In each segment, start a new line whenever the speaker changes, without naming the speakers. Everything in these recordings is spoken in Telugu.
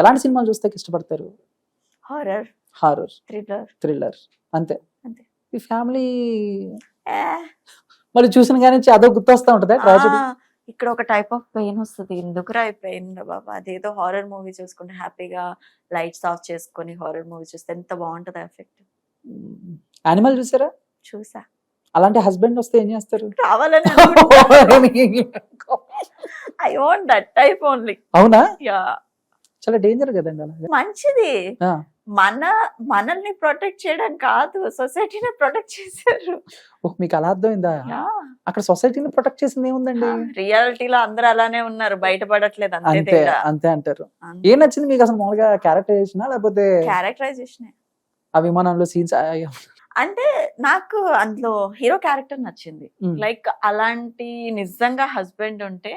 ఎలాంటి సినిమాలు చూస్తే ఇష్టపడతారు?
హారర్
హారర్
థ్రిల్లర్
థ్రిల్లర్ అంతే.
అంతే.
ఈ ఫ్యామిలీ మళ్ళీ చూసిన కానీ అదో గుర్తొస్తా ఉంటదా. ట్రాజడీ
ఇక్కడ ఒక టైప్ ఆఫ్ పెయిన్ వస్తుంది. ఎందుకురా పెయిన్ బాబా? అదేదో హారర్ మూవీ చూసుకుంటే హ్యాపీగా లైట్స్ ఆఫ్ చేసుకొని హారర్ మూవీ చూస్తే ఎంత బాగుంటది ఎఫెక్ట్
యానిమల్ చూసారా?
చూసా.
అలాంటి హస్బెండ్ వస్తే ఏం చేస్తారు?
కావాలని I want that type only
అవునా?
యా
చాలా డేంజర్ కదండి అలాగే.
మంచిది. మన మనల్ని ప్రొటెక్ట్ చేయడం కాదు సొసైటీని ప్రొటెక్ట్ చేశారు.
ఓహ్, మీకు అలా అర్థమైందా? అక్కడ సొసైటీని ప్రొటెక్ట్ చేసింది ఏముందండి?
రియాలిటీలో అందరూ అలానే ఉన్నారు బయటపడట్లేదు అంతే
అంతే అంటారు. ఏం నచ్చింది మీకు అసలు మామూలుగా క్యారెక్టరైజేషన్ లేకపోతే
క్యారెక్టరైజేషన్
ఆ విమానంలో సీన్స్
అంటే నాకు అందులో హీరో క్యారెక్టర్ నచ్చింది. లైక్ అలాంటి నిజంగా హస్బెండ్ ఉంటే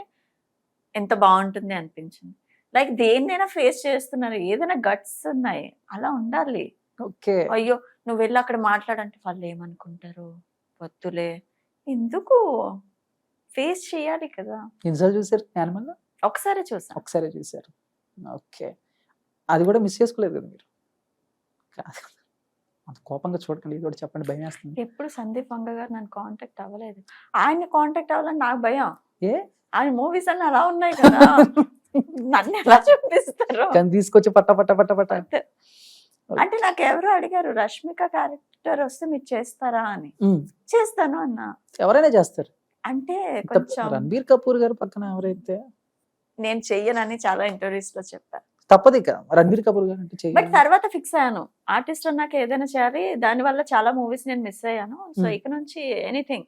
ఎంత బాగుంటుంది అనిపించింది. లైక్ దేన్నైనా ఫేస్ చేస్తున్నారు. ఏదైనా గట్స్ ఉన్నాయి. అలా ఉండాలి.
ఓకే.
అయ్యో నువ్వు వెళ్ళి అక్కడ మాట్లాడంటే వాళ్ళు ఏమనుకుంటారు? వద్దులే. ఎందుకు? ఫేస్ చేయాలి కదా.
ఇన్సల్ చూసారు యానిమల్
ఒకసారి చూసా
ఒకసారి చూసారు. ఓకే. అది కూడా మిస్ చేసుకోలేదు కదా మీరు? కాదు. అంత కోపంగా చూడకండి. ఇది కూడా చెప్పండి. భయం వేస్తుంది.
ఎప్పుడు సందీప్ వంగ గారు నన్ను కాంటాక్ట్ అవ్వలేదు. ఆయన కాంటాక్ట్ అవ్వాలని నాకు భయం.
ఏ?
ఆయన మూవీస్ అన్ని అలా ఉన్నాయి కదా. నన్ను ఎలా చూపిస్తారు?
కానీ తీసుకొచ్చి పట్ట పట్ట పట్ట పట్ట.
అంటే నాకు ఎవరు అడిగారు రష్మిక క్యారెక్టర్ వస్తే మీరు చేస్తారా అని. చేస్తాను అన్న.
ఎవరైనా చేస్తారు.
అంటే కొంచెం
రణబీర్ కపూర్ గారు పక్కన ఎవరైతే?
నేను చెయ్యనని చాలా ఇంటర్వ్యూస్లో చెప్పాను
తప్పదు ఇక. రణబీర్ కపూర్ గారు అంటే
బట్ తర్వాత ఫిక్స్ అయ్యాను. ఆర్టిస్ట్ అన్నాక ఏదైనా చేయాలి. దాని వల్ల చాలా మూవీస్ నేను మిస్ అయ్యాను. సో. ఇక నుంచి ఎనీథింగ్.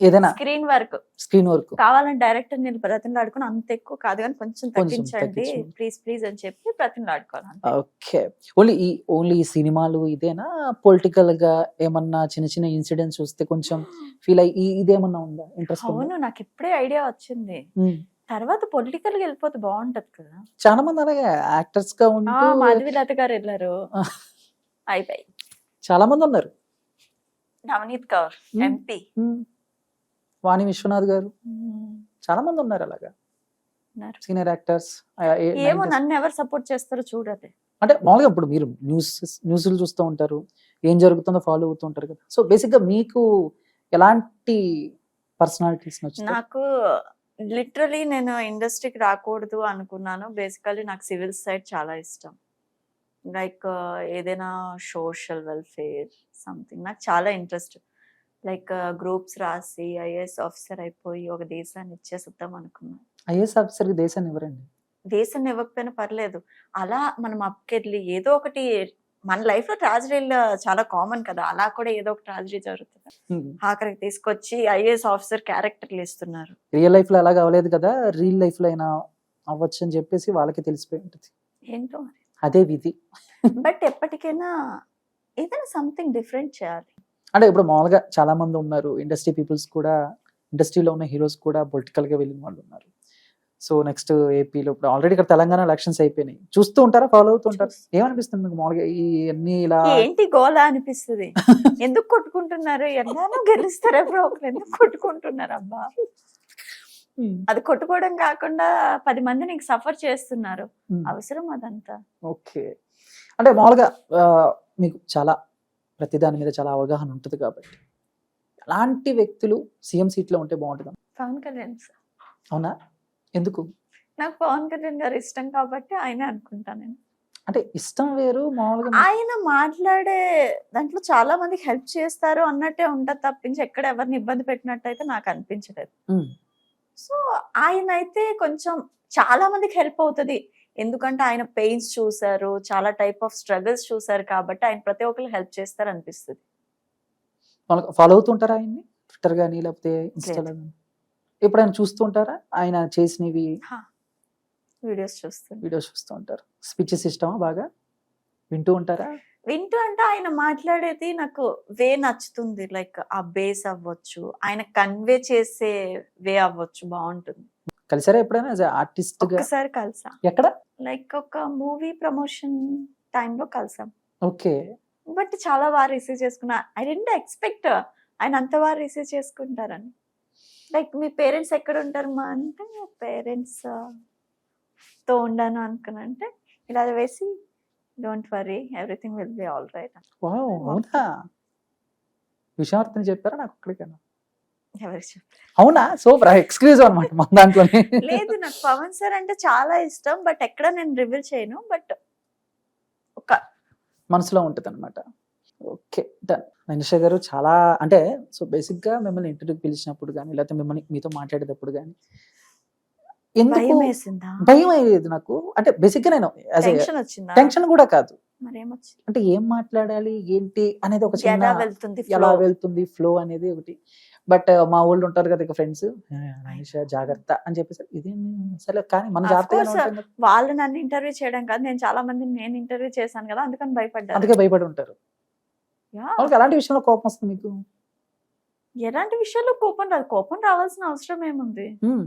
ఏదైనా
స్క్రీన్ వర్క్.
Screen work.
కావాలని డైరెక్టర్ నేను బ్రతిమలాడుకుని అంత ఎక్కువ కాదు కానీ కొంచెం తగ్గించండి. ప్లీజ్ ప్లీజ్ అని చెప్పి బ్రతిమలాడుకోవాలి అంతే.
ఓకే. ఓన్లీ ఈ ఓన్లీ ఈ సినిమాలు ఇదేనా? పొలిటికల్గా ఏమన్నా చిన్న చిన్న ఇన్సిడెంట్స్ వస్తే కొంచెం ఫీల్ అయ్యి ఇదేమన్నా ఉందా? ఇంట్రెస్ట్
అవును నాకు ఇప్పుడే ఐడియా వచ్చింది. తర్వాత పొలిటికల్గా వెళ్ళిపోతే బాగుంటది కదా.
చాలా మంది అలాగే
యాక్టర్స్గా
ఉంటూ
మాధవిలత గారు వెళ్ళారు. అయిపోయి
చాలా మంది ఉన్నారు.
నవనీత్ కౌర్
Hmm.
ఎంపీ
ఉమ్. వాణి విశ్వనాథ్ గారు. చాలా మంది ఉన్నారు. అలాగా. సీనియర్ యాక్టర్స్
ఏమో నన్ను ఎవరు సపోర్ట్ చేస్తారో చూడదు
అంటే మామూలుగా ఇప్పుడు మీరు న్యూస్ న్యూస్లు చూస్తూ ఉంటారు ఏం జరుగుతుందో ఫాలో అవుతూ ఉంటారు కదా. సో బేసిక్గా మీకు ఎలాంటి పర్సనాలిటీస్
నాకు లిటరలీ నేను ఇండస్ట్రీకి రాకూడదు అనుకున్నాను. బేసికలీ నాకు సివిల్ సైడ్ చాలా ఇష్టం. లైక్ ఏదైనా సోషల్ వెల్ఫేర్ సంథింగ్ నాకు చాలా ఇంట్రెస్ట్ లైక్ గ్రూప్స్ రాసి ఐఏఎస్ ఆఫీసర్ అయిపోయి ఒక దేశాన్ని ఇచ్చేసిద్దాం అనుకున్నాను
ఐఏఎస్ ఆఫీసర్ దేశాన్ని ఎవరండి?
దేశాన్ని ఇవ్వకపోయినా పర్లేదు. అలా మనం అప్కెళ్ళి ఏదో ఒకటి మన లైఫ్లో ట్రాజడీలు చాలా కామన్ కదా అలా కూడా ఏదో ఒక ట్రాజడీ జరుగుతుంది. ఆఖరికి తీసుకొచ్చి ఐఏఎస్ ఆఫీసర్ క్యారెక్టర్లు ఇస్తున్నారు.
రియల్ లైఫ్లో అలాగ అవ్వలేదు కదా రియల్ లైఫ్లో అయినా అవ్వచ్చు అని చెప్పేసి వాళ్ళకి తెలిసిపోయి ఉంటుంది.
ఏంటో
అదే విధి.
బట్ ఎప్పటికైనా ఏదైనా సంథింగ్ డిఫరెంట్ చేయాలి.
అంటే ఇప్పుడు మామూలుగా చాలా మంది ఉన్నారు. ఇండస్ట్రీ పీపుల్స్ కూడా ఇండస్ట్రీలో ఉన్న హీరోస్ కూడా పొలిటికల్గా వెళ్ళిన వాళ్ళు ఉన్నారు. సో నెక్స్ట్ ఏపీలో ఇప్పుడు ఆల్రెడీ ఇక్కడ తెలంగాణ ఎలక్షన్స్ అయిపోయినాయి. చూస్తూ ఉంటారా? ఫాలో అవుతూ ఉంటారా? ఏమనిపిస్తుంది మీకు మామూలుగా ఈ అన్ని ఇలా
ఏంటి గోలా అనిపిస్తుంది? ఎందుకు కొట్టుకుంటున్నారు? ఎలానో గెలుస్తారా బ్రో ఎందుకు కొట్టుకుంటున్నారు అబ్బా? అది కొట్టుకోవడం కాకుండా పది మంది నీకు సఫర్ చేస్తున్నారు. అవసరం అదంతా.
ఓకే. అంటే మామూలుగా మీకు చాలా ప్రతి దాని మీద చాలా అవగాహన ఉంటుంది కాబట్టి. ఎలాంటి వ్యక్తులు సీఎం సీట్లో ఉంటే బాగుంటుంది?
పవన్ కళ్యాణ్ సార్.
అవునా? ఎందుకు?
నాకు పవన్ కళ్యాణ్ గారు ఇష్టం కాబట్టి ఆయనే అనుకుంటాను నేను.
అంటే ఇష్టం వేరు మామూలుగా
ఆయన మాట్లాడే దాంట్లో చాలా మందికి హెల్ప్ చేస్తారు అన్నట్టే ఉంటుంది తప్పించి ఎక్కడ ఎవరిని ఇబ్బంది పెట్టినట్టు అయితే నాకు అనిపించలేదు. సో ఆయన అయితే కొంచెం చాలా మందికి హెల్ప్ అవుతుంది. ఎందుకంటే ఆయన పెయిన్స్ చూసారు చాలా టైప్ ఆఫ్ స్ట్రగుల్స్ చూసారు కాబట్టి ఆయన ప్రతి ఒక్కరు హెల్ప్ చేస్తారు అనిపిస్తుంది
ఫాలో అవుతుంటారా ఆయన్ని? ట్విట్టర్ కానీ లేకపోతే ఇన్స్టాలో కానీ ఎప్పుడైనా చూస్తూ ఉంటారా ఆయన చేసినవి
వీడియోస్ చూస్తుంది
వీడియోస్ చూస్తూ ఉంటారు. స్పీచెస్ ఇష్టమా బాగా? వింటూ ఉంటారా?
వింటూ అంటే ఆయన మాట్లాడేది నాకు వే నచ్చుతుంది. లైక్ ఆ బేస్ అవ్వచ్చు. ఆయన కన్వే చేసే వే అవ్వచ్చు. బాగుంటుంది.
కలిసారా ఎప్పుడైనా యాజ్ ఆర్టిస్ట్గా?
ఒక్కసారి కలిసా.
ఎక్కడ?
లైక్ ఒక మూవీ ప్రమోషన్ టైంలో కలిసాం.
ఓకే.
బట్ చాలా బాగా రిసీవ్ చేసుకున్నా. ఐ డెంట్ ఎక్స్పెక్ట్ ఆయన అంత బాగా రిసీవ్ చేసుకుంటారని. లైక్ మీ పేరెంట్స్ ఎక్కడ ఉంటారు మా అంటే పేరెంట్స్తో ఉండాను అనుకున్నా. అంటే ఇలా వేసి don't worry everything will be all right
విషయార్థని చెప్పారా నాకు ఒక్కడికైనా?
ఎవరికి
అవునా? సూపర్. ఎక్స్క్లూజివ్ అనమాట మన దాంట్లోనే.
లేదు నాకు పవన్ సార్ అంటే చాలా ఇష్టం బట్ ఎక్కడ నేను రివీల్ చేయను బట్ ఒక
మనసులో ఉంటుంది అనమాట ఓకే డన్. మనిష గారు చాలా అంటే సో బేసిక్గా మిమ్మల్ని ఇంటర్వ్యూకి పిలిచినప్పుడు కానీ లేకపోతే మిమ్మల్ని మీతో మాట్లాడేటప్పుడు కానీ ఎందుకు
భయం
అయ్యేది నాకు. అంటే బేసిక్గా నేను
టెన్షన్
కూడా కాదు. అంటే ఏం మాట్లాడాలి ఏంటి అనేది ఒక చిన్న
ఎలా వెళ్తుంది
ఎలా
flow?
వెళ్తుంది ఫ్లో అనేది ఒకటి. బట్ మా వాళ్ళు ఉంటారు కదా ఇక ఫ్రెండ్స్ మనిష జాగ్రత్త అని చెప్పేసి. ఇది సరే కానీ మన ఉంటుంది.
వాళ్ళు నన్ను ఇంటర్వ్యూ చేయడం కాదు. నేను చాలా మందిని నేను ఇంటర్వ్యూ చేశాను కదా అందుకని భయపడ్డాను
అందుకే భయపడి ఉంటారు. వాళ్ళకి అలాంటి విషయంలో కోపం వస్తుంది మీకు?
ఎలాంటి విషయాల్లో కోపం రాదు. కోపం రావాల్సిన అవసరం ఏముంది?
Hmm.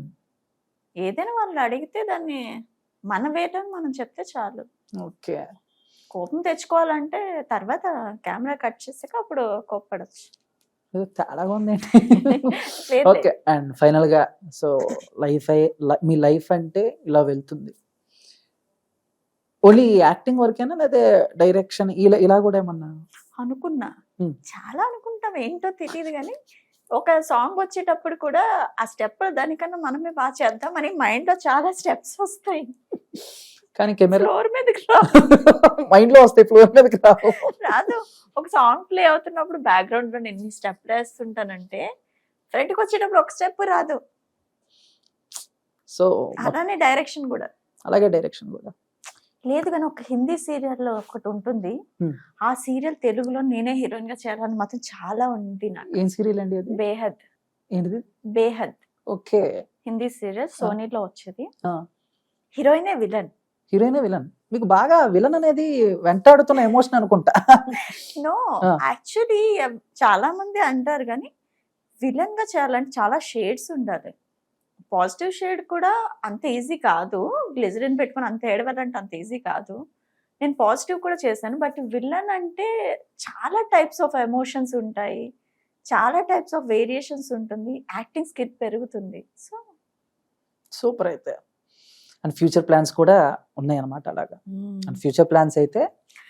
ఏదైనా వాళ్ళు అడిగితే దాన్ని మన వేయటం మనం చెప్తే చాలు.
ఓకే.
కోపం తెచ్చుకోవాలంటే తర్వాత కెమెరా కట్ చేసాక అప్పుడు కోప్పడచ్చు.
తేడాగా ఉంది. ఓకే అండ్ ఫైనల్గా సో లైఫ్ మీ లైఫ్ అంటే ఇలా వెళ్తుంది ఓన్లీ యాక్టింగ్ వరకేనా లేదా డైరెక్షన్ ఇలా ఇలా కూడా ఏమన్నా
అనుకున్నా
Hmm.
చాలా అనుకుంటాం ఏంటో తెలియదు కానీ ఒక సాంగ్ వచ్చేటప్పుడు కూడా ఆ స్టెప్ దానికన్నా మనమే బాగా చేద్దాం అని మైండ్లో చాలా స్టెప్స్ వస్తాయి
కానీ కెమెరా
ఫ్లోర్ మీదకి రా-
మైండ్లో వస్తాయి ఫ్లోర్ మీదకి రావు.
రాదు. ఒక సాంగ్ ప్లే అవుతున్నప్పుడు బ్యాక్గ్రౌండ్లో నేను ఎన్ని స్టెప్ వేస్తుంటానంటే ఫ్రంట్కి వచ్చేటప్పుడు ఒక స్టెప్ రాదు.
సో
అలానే డైరెక్షన్ కూడా.
అలాగే డైరెక్షన్ కూడా.
లేదు కానీ ఒక హిందీ సీరియల్లో ఒకటి ఉంటుంది.
Hmm.
ఆ సీరియల్ తెలుగులో నేనే హీరోయిన్గా చేయాలని మాత్రం చాలా ఉంది నాకు.
ఏం సీరియల్ అండి అది?
బేహద్.
ఏంటిది?
బేహద్.
ఓకే.
హిందీ సీరియల్ సోనీలో వచ్చేది. హీరోయినే విలన్
హీరోయిన్ విలన్? మీకు బాగా విలన్ అనేది వెంటాడుతున్న ఎమోషన్ అనుకుంటా.
నో. యాక్చువల్లీ చాలా మంది అంటారు కానీ విలన్గా చేయాలంటే చాలా షేడ్స్ ఉండాలి. పాజిటివ్ షేడ్ కూడా అంత ఈజీ కాదు. గ్లిజరిన్ పెట్టుకొని అంత ఏడవాలంటే అంత ఈజీ కాదు. నేను పాజిటివ్ కూడా చేశాను బట్ విలన్ అంటే చాలా టైప్స్ ఆఫ్ ఎమోషన్స్ ఉంటాయి. చాలా టైప్స్ ఆఫ్ వేరియేషన్స్ ఉంటుంది. యాక్టింగ్ స్కిల్ పెరుగుతుంది. సో
సూపర్ అయితే. అండ్ ఫ్యూచర్ ప్లాన్స్ కూడా ఉన్నాయి అనమాట అలాగా అండ్ ఫ్యూచర్ ప్లాన్స్ అయితే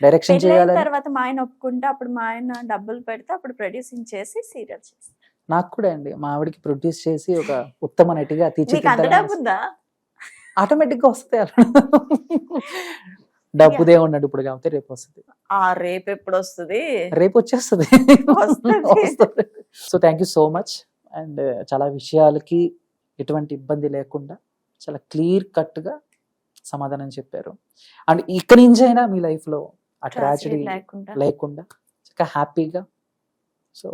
డైరెక్షన్ చేయాలని
తర్వాత మా ఆయన ఒప్పుకుంటే అప్పుడు మా ఆయన డబ్బులు పెడితే అప్పుడు ప్రొడ్యూసింగ్ చేసి సీరియల్
నాకు కూడా అండి. మా ఆవిడకి ప్రొడ్యూస్ చేసి ఒక ఉత్తమ నటిగా
ఉందా?
ఆటోమేటిక్గా వస్తాయి అలా. డబ్బుదే ఉండడు ఇప్పుడు కాబట్టి రేపు వస్తుంది.
ఆ రేపు ఎప్పుడు వస్తుంది?
రేపు వచ్చేస్తుంది. So thank you so much and చాలా విషయాలకి ఎటువంటి ఇబ్బంది లేకుండా చాలా క్లియర్ కట్గా సమాధానం చెప్పారు. అండ్ ఇక్కడి నుంచి అయినా మీ లైఫ్లో ఆ ట్రాజడీ
లేకుండా.
లేకుండా చక్కగా హ్యాపీగా. సో.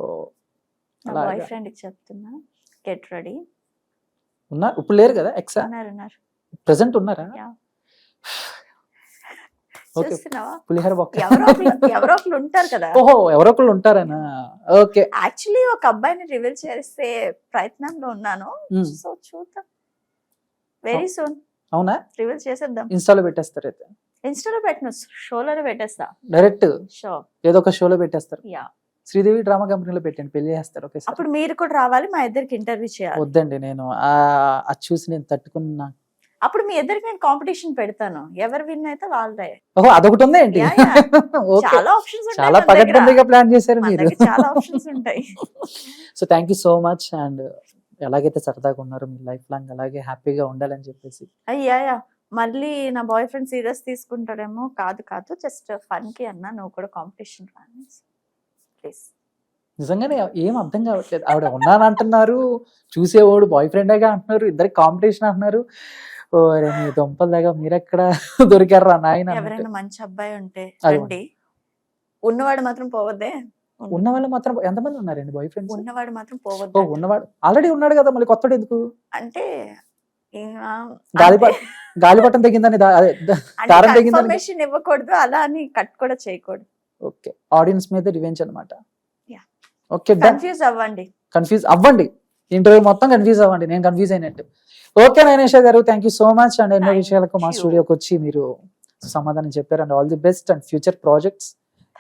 బాయ్ చెప్తున్నా. Get ready.
ఉన్నారు. ఇప్పుడు లేరు కదా ఎక్సా? ప్రెసెంట్ ఉన్నారా. పులిహోర
ఎవరో ఒకరు ఉంటారు కదా.
ఓహో ఎవరో ఉంటారనా? ఓకే.
యాక్చువల్లీ ఒక అబ్బాయిని రివీల్ చేస్తే ప్రయత్నంలో ఉన్నాను. సో చూద్దాం. వెరీ సూన్
అవునా?
రివీల్ చేసేద్దాం.
ఇన్స్టాలో పెట్టేస్తారు అయితే.
ఇన్స్టాలో పెట్టను షోలోనే పెట్టేస్తా.
డైరెక్ట్
షో
ఏదో ఒక షోలో పెట్టేస్తారు.
యా
శ్రీదేవి డ్రామా కంపెనీలో పెట్టండి పెళ్ళి చేస్తారు ఓకే
అప్పుడు మీరు కూడా రావాలి మా ఇద్దరికి ఇంటర్వ్యూ చేయాలి.
వద్దండి నేను ఆ అది చూసి నేను తట్టుకున్నా.
అప్పుడు మీ ఇద్దరికి నేను కాంపిటీషన్ పెడతాను. ఎవరు విన్ అయితే వాళ్ళదే
ఓహో అదొకటి ఉందా ఏంటి?
చాలా ఆప్షన్స్ ఉంటాయి
చాలా ప్లాన్ చేశారు మీరు.
చాలా ఆప్షన్స్ ఉంటాయి.
So thank you so much and ఎలాగైతే సరదాగా ఉన్నారు మీ లైఫ్ లాంగ్ అలాగే హ్యాపీగా ఉండాలని చెప్పేసి.
అయ్యా మళ్ళీ నా బాయ్ ఫ్రెండ్ సీరియస్ తీసుకుంటాడేమో. కాదు కాదు. జస్ట్ ఫన్కి అన్నా నువ్వు కూడా కాంపిటీషన్ రాని ప్లీజ్
నిజంగానే ఏం అర్థం కావట్లేదు. ఆవిడ ఉన్నానంటున్నారు. చూసేవాడు బాయ్ ఫ్రెండేగా అంటున్నారు. ఇద్దరికి కాంపిటీషన్ అంటున్నారు. ఓరే మీ దొంపల్లాగా మీరెక్కడ దొరికారా నాయన.
ఎవరైనా మంచి అబ్బాయి ఉంటే ఉన్నవాడు మాత్రం పోవద్దే.
ఉన్న వాళ్ళు మాత్రం ఎంతమంది ఉన్నారండి బాయ్ ఫ్రెండ్స్
ఉన్నవాడు మాత్రం
ఓ
పోవద్దు
ఉన్నవాడు ఆల్రెడీ ఉన్నాడు కదా మళ్ళీ కొత్తడు ఎందుకు
అంటే ఇంకా
గాలిప-
అంటే-
గాలిపటం తగ్గిందని దారం
కన్ఫర్మేషన్ ఇవ్వకూడదు అలా అని కట్ కూడా చేయకూడదు.
ఓకే ఆడియన్స్ మీద రివెంజ్ అనమాట. ఓకే
కన్ఫ్యూజ్ అవ్వండి.
కన్ఫ్యూజ్ అవ్వండి. ఇంటర్వ్యూ మొత్తం కన్ఫ్యూజ్ అవ్వండి నేను కన్ఫ్యూజ్ అయినట్టు. ఓకే నైనేష గారు thank you so much and ఎన్నో విషయాలకు మా. స్టూడియోకి వచ్చి మీరు సమాధానం చెప్పారు. And all the best and future projects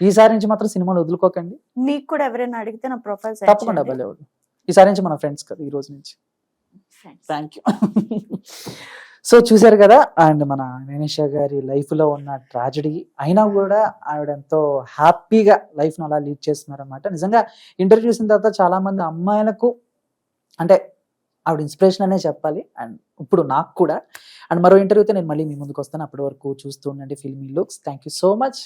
ఈసారి నుంచి మాత్రం సినిమాలు వదులుకోకండి.
మీకు కూడా ఎవరైనా అడిగితే నా ప్రొఫైల్
తప్పకుండా భలేవాడు. ఈసారి నుంచి మన ఫ్రెండ్స్ కదా ఈ రోజు నుంచి. థ్యాంక్ యూ సో చూశారు కదా అండ్ మన నేనేష గారి లైఫ్లో ఉన్న ట్రాజడీ అయినా కూడా ఆవిడ ఎంతో హ్యాపీగా లైఫ్ను అలా లీడ్ చేస్తున్నారు అనమాట నిజంగా ఇంటర్వ్యూ చూసిన తర్వాత చాలా మంది అమ్మాయిలకు అంటే ఆవిడ ఇన్స్పిరేషన్ అనే చెప్పాలి. అండ్ ఇప్పుడు నాకు కూడా. అండ్ మరో ఇంటర్వ్యూతో నేను మళ్ళీ మీ ముందుకు వస్తాను. అప్పటి వరకు చూస్తూ ఉండండి Filmy Looks. Thank you so much